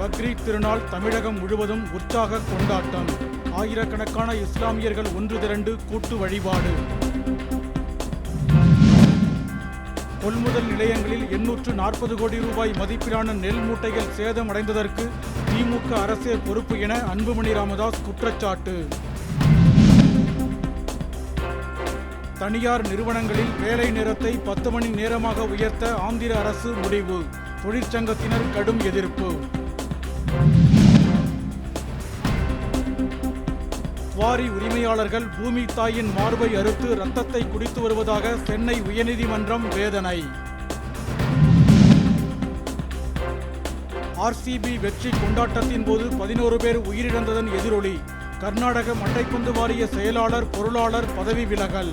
பக்ரீத் திருநாள் தமிழகம் முழுவதும் உற்சாக கொண்டாட்டம். ஆயிரக்கணக்கான இஸ்லாமியர்கள் ஒன்று திரண்டு கூட்டு வழிபாடு. கொள்முதல் நிலையங்களில் எண்ணூற்று நாற்பது கோடி ரூபாய் மதிப்பிலான நெல் மூட்டைகள் சேதமடைந்ததற்கு திமுக அரசே பொறுப்பு என அன்புமணி ராமதாஸ் குற்றச்சாட்டு. தனியார் நிறுவனங்களில் வேலை நேரத்தை பத்து மணி நேரமாக உயர்த்த ஆந்திர அரசு முடிவு. தொழிற்சங்கத்தினர் கடும் எதிர்ப்பு. குவாரி உரிமையாளர்கள் பூமி தாயின் மார்பை அறுத்து ரத்தத்தை குடித்து வருவதாக சென்னை உயர்நீதிமன்றம் வேதனை. ஆர்சிபி வெற்றி கொண்டாட்டத்தின் போது பதினோரு பேர் உயிரிழந்ததன் எதிரொலி. கர்நாடக மட்டைக்குந்து வாரிய செயலாளர் பொருளாளர் பதவி விலகல்.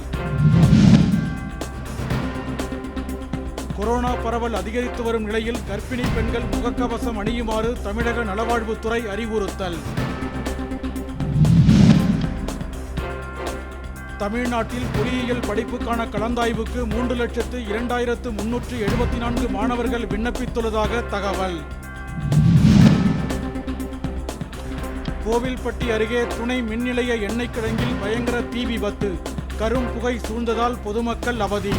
கொரோனா பரவல் அதிகரித்து வரும் நிலையில் கர்ப்பிணி பெண்கள் முகக்கவசம் அணியுமாறு தமிழக நலவாழ்வுத்துறை அறிவுறுத்தல். தமிழ்நாட்டில் பொறியியல் படிப்புக்கான கலந்தாய்வுக்கு மூன்று லட்சத்து இரண்டாயிரத்து முன்னூற்று எழுபத்தி நான்கு மாணவர்கள் விண்ணப்பித்துள்ளதாக தகவல். கோவில்பட்டி அருகே துணை மின்நிலைய எண்ணெய் கிடங்கில் பயங்கர தீ விபத்து. கரும் புகை சூழ்ந்ததால் பொதுமக்கள் அவதி.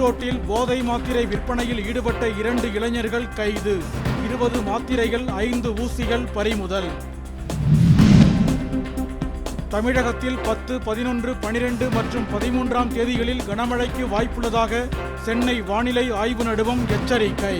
ஈரோட்டில் போதை மாத்திரை விற்பனையில் ஈடுபட்ட இரண்டு இளைஞர்கள் கைது. இருபது மாத்திரைகள் ஐந்து ஊசிகள் பறிமுதல். தமிழகத்தில் பத்து பதினொன்று பனிரெண்டு மற்றும் பதிமூன்றாம் தேதிகளில் கனமழைக்கு வாய்ப்புள்ளதாக சென்னை வானிலை ஆய்வு நடுவம் எச்சரிக்கை.